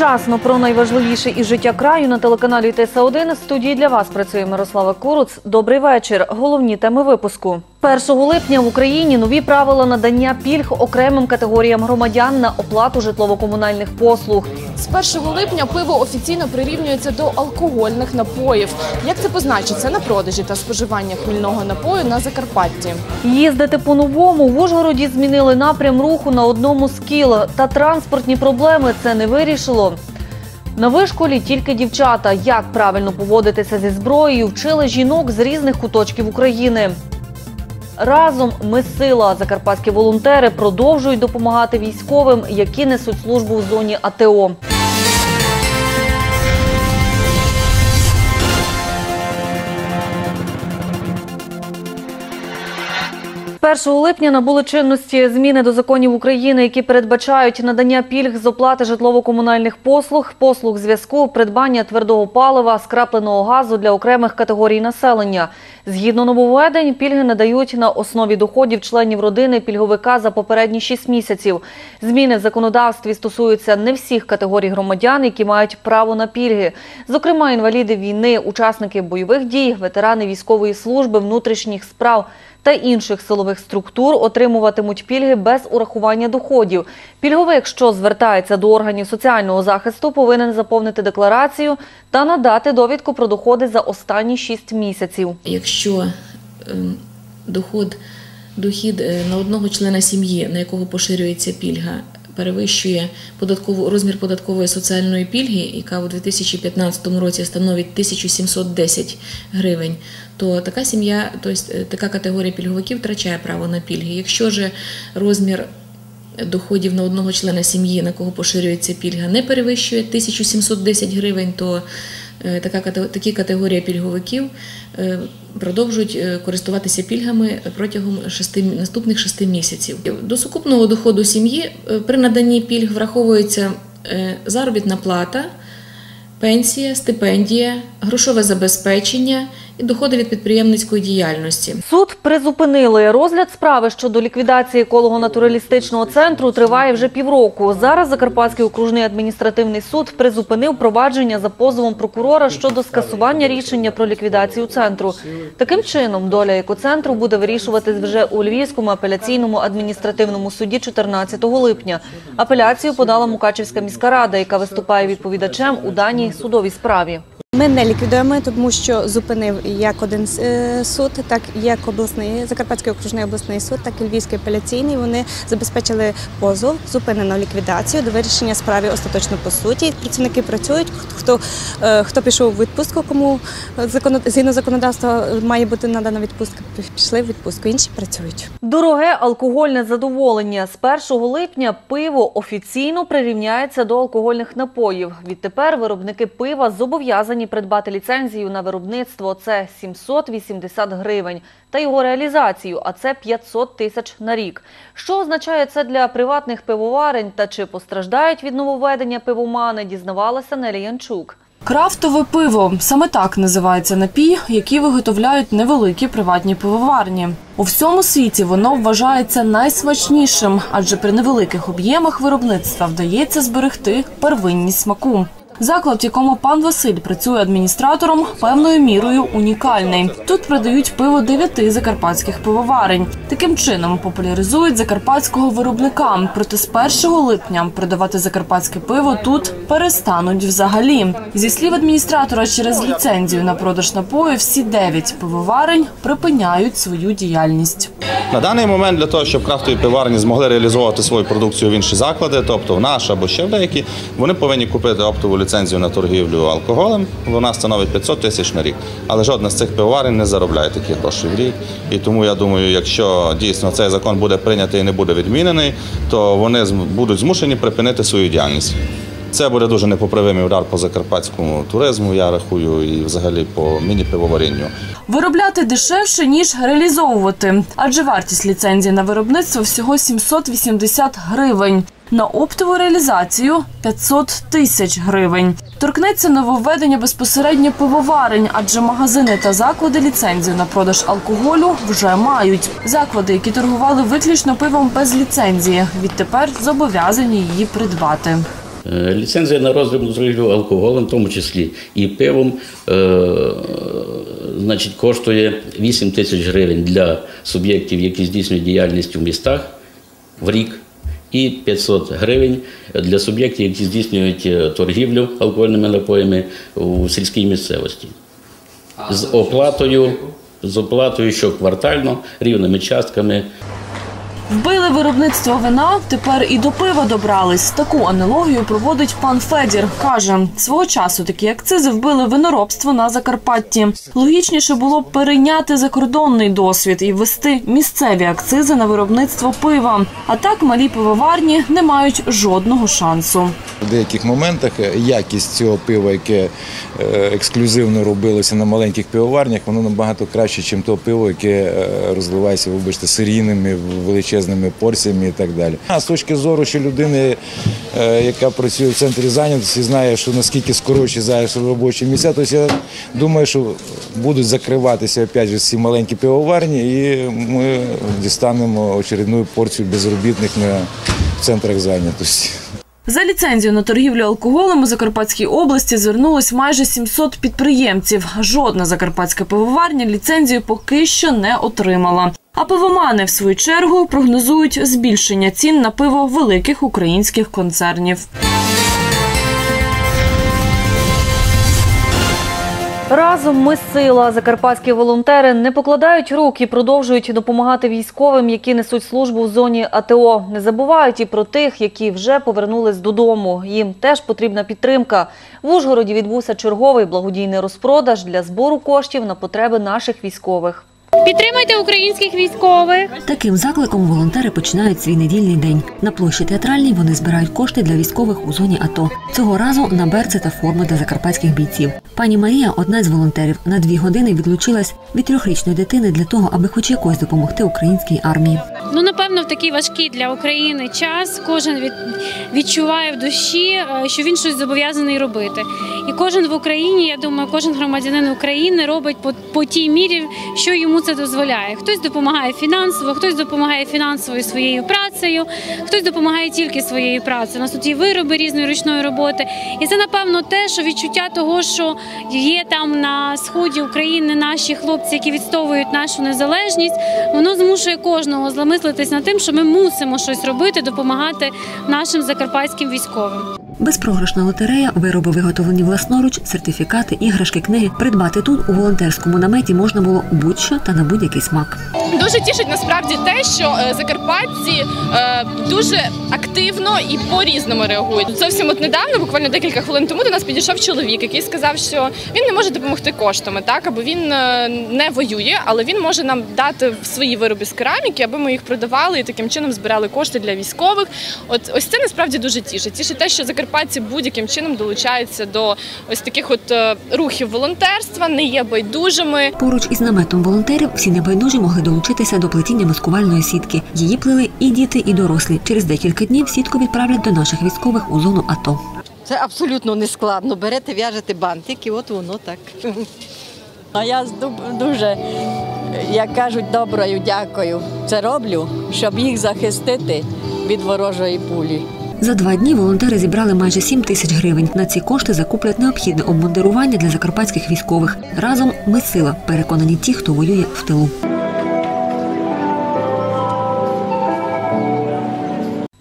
Вчасно про найважливіше із життя краю на телеканалі ТС 1 студії для вас працює Мирослава Куруц. Добрий вечір. Головні теми випуску. 1 липня в Україні нові правила надання пільг окремим категоріям громадян на оплату житлово-комунальних послуг. З 1 липня пиво офіційно прирівнюється до алкогольних напоїв. Як це позначиться на продажі та споживання хмільного напою на Закарпатті? Їздити по-новому в Ужгороді змінили напрям руху на одному з кіл. Та транспортні проблеми це не вирішило. На вишколі тільки дівчата. Як правильно поводитися зі зброєю, вчили жінок з різних куточків України. Разом ми сила. Закарпатські волонтери продовжують допомагати військовим, які несуть службу в зоні АТО. 1 липня набули чинності зміни до законів України, які передбачають надання пільг з оплати житлово-комунальних послуг, послуг зв'язку, придбання твердого палива, скрапленого газу для окремих категорій населення. Згідно нововведень, пільги надають на основі доходів членів родини пільговика за попередні 6 місяців. Зміни в законодавстві стосуються не всіх категорій громадян, які мають право на пільги. Зокрема, інваліди війни, учасники бойових дій, ветерани військової служби, внутрішніх справ та інших силових структур отримуватимуть пільги без урахування доходів. Пільговик, що звертається до органів соціального захисту, повинен заповнити декларацію та надати довідку про доходи за останні 6 місяців. Якщо ем, доход, дохід е, на одного члена сім'ї, на якого поширюється пільга, перевищує податкову розмір податкової соціальної пільги, яка у 2015 році становить 1710 гривень, то така сім'я, тобто така категорія пільговиків втрачає право на пільги. Якщо ж розмір доходів на одного члена сім'ї, на кого поширюється пільга, не перевищує 1710 гривень, то така такі категорії пільговиків е, продовжують е, користуватися пільгами протягом шести, наступних шести місяців. До сукупного доходу сім'ї е, при наданні пільг враховується е, заробітна плата, пенсія, стипендія, грошове забезпечення і доходи від підприємницької діяльності. Суд призупинили. Розгляд справи щодо ліквідації еколого-натуралістичного центру триває вже півроку. Зараз Закарпатський окружний адміністративний суд призупинив провадження за позовом прокурора щодо скасування рішення про ліквідацію центру. Таким чином, доля екоцентру буде вирішуватись вже у Львівському апеляційному адміністративному суді 14 липня. Апеляцію подала Мукачівська міська рада, яка виступає відповідачем у даній судовій справі. Ми не ліквідуємо, тому що зупинив як один е, суд, так як обласний Закарпатський окружний обласний суд, так і Львівський апеляційний. Вони забезпечили позов, зупинено ліквідацію до вирішення справи остаточно по суті. Працівники працюють. Хто е, хто пішов у відпустку, кому законод... згідно законодавства має бути надана відпустка, пішли в відпустку. Інші працюють. Дороге алкогольне задоволення. З 1 липня пиво офіційно прирівняється до алкогольних напоїв. Відтепер виробники пива зобов'язані придбати ліцензію на виробництво. Це 780 гривень. Та його реалізацію, а це 500 тисяч на рік. Що означає це для приватних пивоварень та чи постраждають від нововведення пивомани, дізнавалася Нелі Янчук. Крафтове пиво саме так називається напій, який виготовляють невеликі приватні пивоварні. У всьому світі воно вважається найсмачнішим, адже при невеликих об'ємах виробництва вдається зберегти первинність смаку. Заклад, в якому пан Василь працює адміністратором, певною мірою унікальний. Тут продають пиво дев'яти закарпатських пивоварень. Таким чином популяризують закарпатського виробника. Проте з 1 липня продавати закарпатське пиво тут перестануть взагалі. Зі слів адміністратора, через ліцензію на продаж напою всі дев'ять пивоварень припиняють свою діяльність. На даний момент для того, щоб крафтові пиварні змогли реалізовувати свою продукцію в інші заклади, тобто в наш або ще в деякі, вони повинні купити оптову ліцензію на торгівлю алкоголем. Вона становить 500 тисяч на рік. Але жодна з цих пивоварень не заробляє такі гроші в рік. І тому я думаю, якщо дійсно цей закон буде прийнятий і не буде відмінений, то вони будуть змушені припинити свою діяльність. Це буде дуже непоправимий удар по закарпатському туризму, я рахую, і взагалі по міні-пивоварінню. Виробляти дешевше ніж реалізовувати, адже вартість ліцензії на виробництво всього 780 гривень. На оптову реалізацію 500 тисяч гривень. Торкнеться нововведення безпосередньо пивоварень, адже магазини та заклади ліцензію на продаж алкоголю вже мають. Заклади, які торгували виключно пивом без ліцензії, відтепер зобов'язані її придбати. Е, Ліцензія на роздрібну торгівлю алкоголем, в тому числі і пивом, е, значить, коштує 8 тисяч гривень для суб'єктів, які здійснюють діяльність у містах в рік, і 500 гривень для суб'єктів, які здійснюють е, торгівлю алкогольними напоями у сільській місцевості. З оплатою, з оплатою щоквартально, рівними частками. Вбили виробництво вина, тепер і до пива добрались. Таку аналогію проводить пан Федір. Каже, свого часу такі акцизи вбили виноробство на Закарпатті. Логічніше було б перейняти закордонний досвід і ввести місцеві акцизи на виробництво пива. А так малі пивоварні не мають жодного шансу. В деяких моментах якість цього пива, яке е, ексклюзивно робилося на маленьких пивоварнях, воно набагато краще, ніж то пиво, яке е, розливається, вибачте, серійними величезними порціями і так далі. А з точки зору, що людини, е, яка працює в центрі зайнятості, знає, що наскільки скорочі зараз робочі місця, то я думаю, що будуть закриватися опять же ці маленькі пивоварні, і ми дістанемо очередну порцію безробітних на центрах зайнятості. За ліцензію на торгівлю алкоголем у Закарпатській області звернулось майже 700 підприємців. Жодна закарпатська пивоварня ліцензію поки що не отримала. А пивомани, в свою чергу, прогнозують збільшення цін на пиво великих українських концернів. Разом ми сила. Закарпатські волонтери не покладають рук і продовжують допомагати військовим, які несуть службу в зоні АТО. Не забувають і про тих, які вже повернулись додому. Їм теж потрібна підтримка. В Ужгороді відбувся черговий благодійний розпродаж для збору коштів на потреби наших військових. Підтримайте українських військових. Таким закликом волонтери починають свій недільний день. На площі театральній вони збирають кошти для військових у зоні АТО. Цього разу на берці та форми для закарпатських бійців. Пані Марія, одна з волонтерів, на дві години відлучилась від трьохрічної дитини для того, аби хоч якось допомогти українській армії. Ну напевно, в такий важкий для України час кожен від, відчуває в душі, е, що він щось зобов'язаний робити. І кожен в Україні, я думаю, кожен громадянин України робить по, по тій мірі, що йому це дозволяє. Хтось допомагає фінансово, хтось допомагає фінансовою своєю працею, хтось допомагає тільки своєю працею. У нас тут є вироби різної ручної роботи. І це напевно те, що відчуття того, що є там на сході України наші хлопці, які відстовують нашу незалежність, воно змушує кожного замислитись над тим, що ми мусимо щось робити, допомагати нашим закарпатським військовим. Безпрограшна лотерея, вироби виготовлені власноруч, сертифікати, іграшки, книги. Придбати тут у волонтерському наметі можна було будь-що та на будь-який смак. Дуже тішить насправді те, що е, закарпатці е, дуже активно і по-різному реагують. Зовсім от недавно, буквально декілька хвилин тому, до нас підійшов чоловік, який сказав, що він не може допомогти коштами, так або він е, не воює, але він може нам дати свої вироби з кераміки, аби ми їх продавали і таким чином збирали кошти для військових. От ось це насправді дуже тішить. Тішить те, що закарпатці будь-яким чином долучаються до ось таких от е, рухів волонтерства, не є байдужими. Поруч із наметом волонтерів всі небайдужі могли долучитися до плетіння маскувальної сітки. Її плели і діти, і дорослі. Через декілька днів сітку відправлять до наших військових у зону АТО. Це абсолютно не складно. Берете, в'яжете бантик і от воно так. А я дуже, як кажуть, доброю дякую. Це роблю, щоб їх захистити від ворожої пулі. За два дні волонтери зібрали майже 7 тисяч гривень. На ці кошти закуплять необхідне обмундирування для закарпатських військових. Разом ми сила, переконані ті, хто воює в тилу.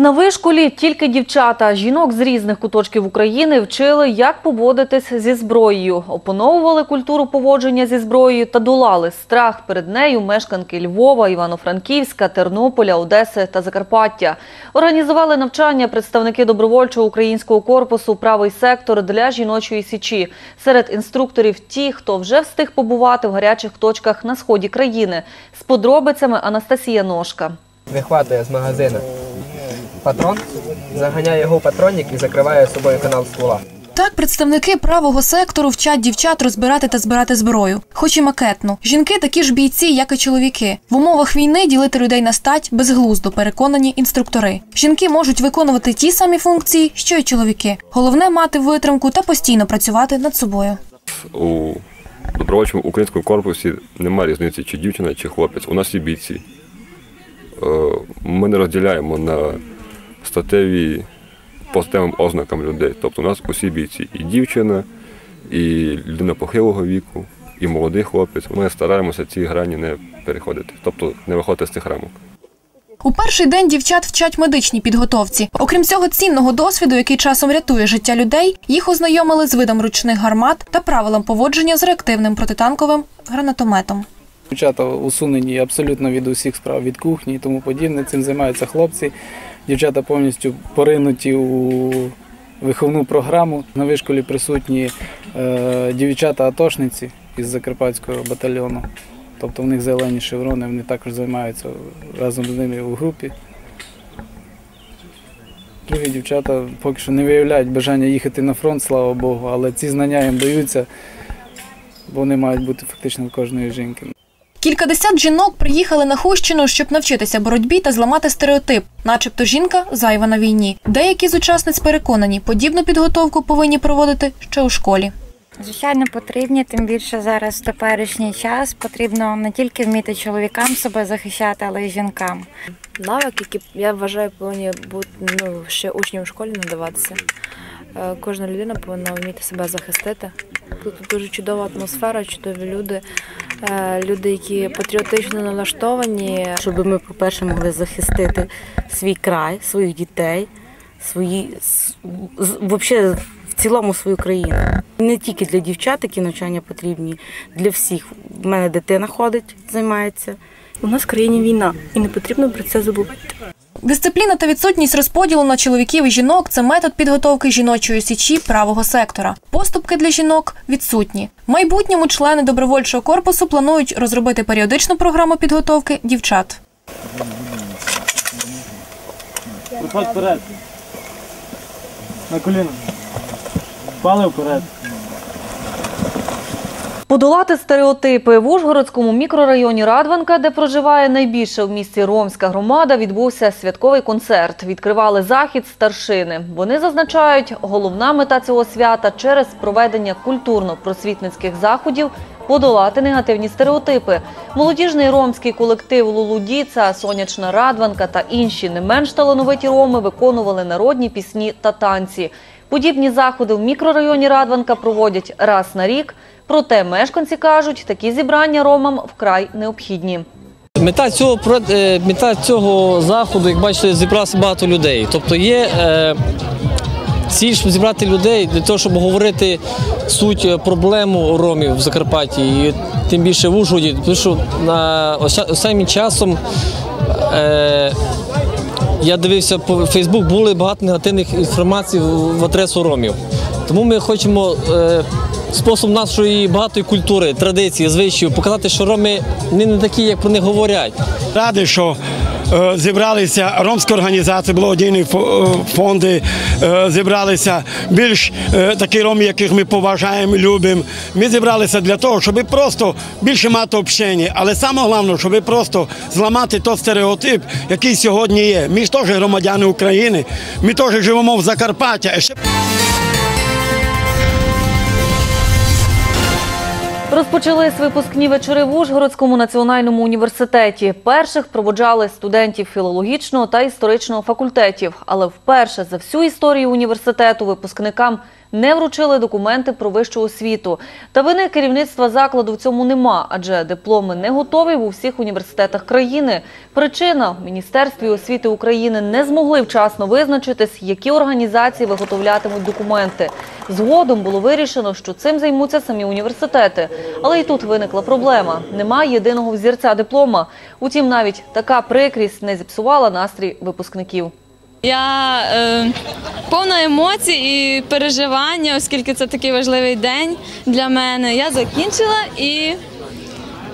На вишколі тільки дівчата. Жінок з різних куточків України вчили, як поводитись зі зброєю, опановували культуру поводження зі зброєю та долали страх перед нею мешканки Львова, Івано-Франківська, Тернополя, Одеси та Закарпаття. Організували навчання представники добровольчого українського корпусу Правий сектор для жіночої січі. Серед інструкторів ті, хто вже встиг побувати в гарячих точках на сході країни. З подробицями Анастасія Ножка. вихватує з магазина патрон, заганяє його в патронник і закриває собою канал ствола. Так, представники правого сектору вчать дівчат розбирати та збирати зброю, хоч і макетну. Жінки такі ж бійці, як і чоловіки. В умовах війни ділити людей на стать безглуздо, переконані інструктори. Жінки можуть виконувати ті самі функції, що й чоловіки. Головне мати витримку та постійно працювати над собою. У добровольчому українському корпусі немає різниці, чи дівчина, чи хлопець. У нас є бійці. Е, Ми не розділяємо на статеві позитивним ознакам людей. Тобто у нас усі бійці, і дівчина, і людина похилого віку, і молодий хлопець. Ми стараємося ці грані не переходити, тобто не виходити з цих рамок. У перший день дівчат вчать медичній підготовці. Окрім цього цінного досвіду, який часом рятує життя людей, їх ознайомили з видом ручних гармат та правилам поводження з реактивним протитанковим гранатометом. Дівчата усунені абсолютно від усіх справ від кухні і тому подібне. Цим займаються хлопці. Дівчата повністю поринуті у виховну програму. На вишколі присутні е, дівчата-атошниці із Закарпатського батальйону. Тобто в них зелені шеврони, вони також займаються разом з ними у групі. Другі дівчата поки що не виявляють бажання їхати на фронт, слава Богу, але ці знання їм даються, бо вони мають бути фактично в кожної жінки. Кількадесят жінок приїхали на Хущину, щоб навчитися боротьбі та зламати стереотип, начебто жінка зайва на війні. Деякі з учасниць переконані, подібну підготовку повинні проводити ще у школі. Звичайно, потрібні, тим більше зараз в теперішній час потрібно не тільки вміти чоловікам себе захищати, але й жінкам. навик, які я вважаю, повинні бути ну, ще учням в школі надаватися. Е, Кожна людина повинна вміти себе захистити. Тут дуже чудова атмосфера, чудові люди, е, люди, які патріотично налаштовані. щоб ми, по-перше, могли захистити свій край, своїх дітей, свої вообще в цілому свою країну. Не тільки для дівчат такі навчання потрібні, для всіх. У мене дитина ходить, займається. У нас в країні війна, і не потрібно про це забувати. Дисципліна та відсутність розподілу на чоловіків і жінок це метод підготовки жіночої січі правого сектора. Поступки для жінок відсутні. В майбутньому члени добровольчого корпусу планують розробити періодичну програму підготовки дівчат. Виходь вперед. На коліна. Пали вперед. Подолати стереотипи в Ужгородському мікрорайоні Радванка, де проживає найбільша в місті ромська громада, відбувся святковий концерт. Відкривали захід старшини. Вони зазначають, головна мета цього свята через проведення культурно-просвітницьких заходів подолати негативні стереотипи. Молодіжний ромський колектив Лулудіца, Сонячна Радванка та інші не менш талановиті роми виконували народні пісні та танці. Подібні заходи в мікрорайоні Радванка проводять раз на рік. Проте мешканці кажуть, такі зібрання ромам вкрай необхідні. Мета цього е, мета цього заходу, як бачите, зібралося багато людей. Тобто є е, ціль, щоб зібрати людей для того, щоб говорити суть е, проблему ромів в Закарпатті, і тим більше в Ужгороді, тому що на останнім часом. Е, я дивився по Фейсбук, були багато негативних інформацій в адресу ромів. Тому ми хочемо е, спосіб нашої багатої культури, традиції, звичаїв показати, що роми не, такі, як про них говорять. Радий, що зібралися ромські організації, благодійні е, фонди, е, зібралися більш е, такі роми, яких ми поважаємо, любимо. Ми зібралися для того, щоб просто більше мати общення. Але саме головне, щоб просто зламати той стереотип, який сьогодні є. Ми ж теж громадяни України, ми теж живемо в Закарпатті. Розпочались випускні вечори в Ужгородському національному університеті. Перших проводжали студентів філологічного та історичного факультетів. Але вперше за всю історію університету випускникам не вручили документи про вищу освіту. Та вини керівництва закладу в цьому нема, адже дипломи не готові в усіх університетах країни. Причина – Міністерстві освіти України не змогли вчасно визначитись, які організації виготовлятимуть документи. Згодом було вирішено, що цим займуться самі університети. Але і тут виникла проблема. Немає єдиного взірця диплома. Утім, навіть така прикрість не зіпсувала настрій випускників. Я е, повна емоцій і переживання, оскільки це такий важливий день для мене. Я закінчила і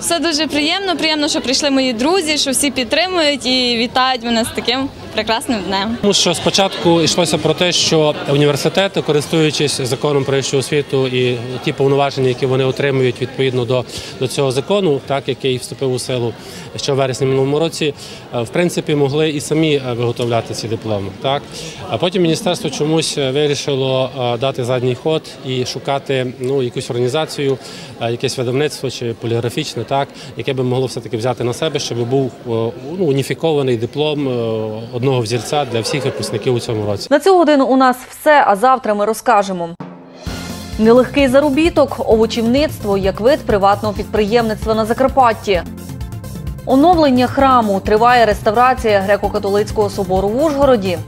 все дуже приємно. Приємно, що прийшли мої друзі, що всі підтримують і вітають мене з таким прекрасним днем. Тому що спочатку йшлося про те, що університети, користуючись законом про вищу освіту і ті повноваження, які вони отримують відповідно до, до цього закону, так який вступив у силу ще в вересні минулому році, е, в принципі, могли і самі е, виготовляти ці дипломи. Так а потім міністерство чомусь е, вирішило дати задній ход і шукати ну якусь організацію, якесь видавництво чи поліграфічне, так яке би могло все таки взяти на себе, щоб був ну, уніфікований диплом одного взірця для всіх випускників у цьому році. На цю годину у нас все, а завтра ми розкажемо. Нелегкий заробіток, овочівництво як вид приватного підприємництва на Закарпатті. Оновлення храму триває реставрація греко-католицького собору в Ужгороді.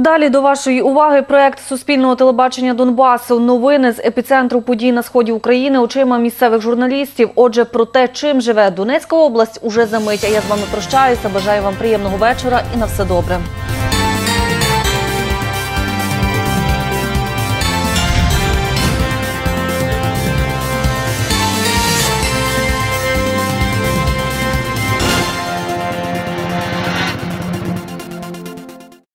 Далі до вашої уваги проект Суспільного телебачення Донбасу. Новини з епіцентру подій на сході України очима місцевих журналістів. Отже, про те, чим живе Донецька область, уже за мить. А я з вами прощаюся. Бажаю вам приємного вечора і на все добре.